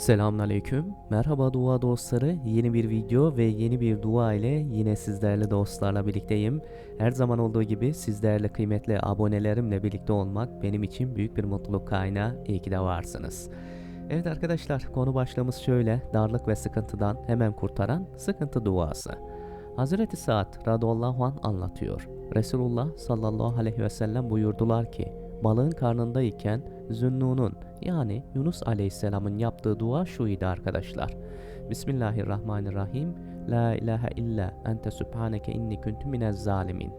Selamünaleyküm. Merhaba dua dostları. Yeni bir video ve yeni bir dua ile yine sizlerle dostlarla birlikteyim. Her zaman olduğu gibi sizlerle kıymetli abonelerimle birlikte olmak benim için büyük bir mutluluk kaynağı. İyi ki de varsınız. Evet arkadaşlar konu başlığımız şöyle. Darlık ve sıkıntıdan hemen kurtaran sıkıntı duası. Hazreti Sa'd radıyallahu an anlatıyor. Resulullah sallallahu aleyhi ve sellem buyurdular ki balığın karnındayken Zünnun'un yani Yunus aleyhisselamın yaptığı dua şuydu arkadaşlar. Bismillahirrahmanirrahim. La ilahe illa ente subhaneke inni kuntu minez zalimin.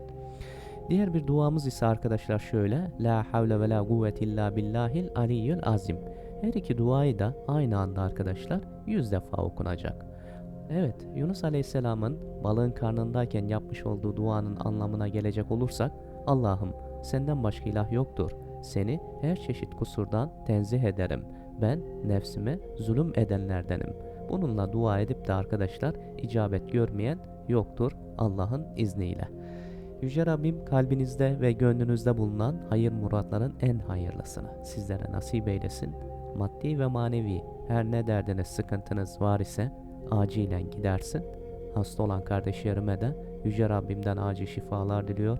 Diğer bir duamız ise arkadaşlar şöyle. La havle ve la kuvvete illa billahil aliyyül azim. Her iki duayı da aynı anda arkadaşlar yüz defa okunacak. Evet, Yunus Aleyhisselam'ın balığın karnındayken yapmış olduğu duanın anlamına gelecek olursak, Allah'ım senden başka ilah yoktur. Seni her çeşit kusurdan tenzih ederim. Ben nefsime zulüm edenlerdenim. Bununla dua edip de arkadaşlar icabet görmeyen yoktur Allah'ın izniyle. Yüce Rabbim kalbinizde ve gönlünüzde bulunan hayır muratların en hayırlısını sizlere nasip eylesin. Maddi ve manevi her ne derdiniz sıkıntınız var ise acilen gidersin. Hasta olan kardeşlerime de Yüce Rabbimden acil şifalar diliyor.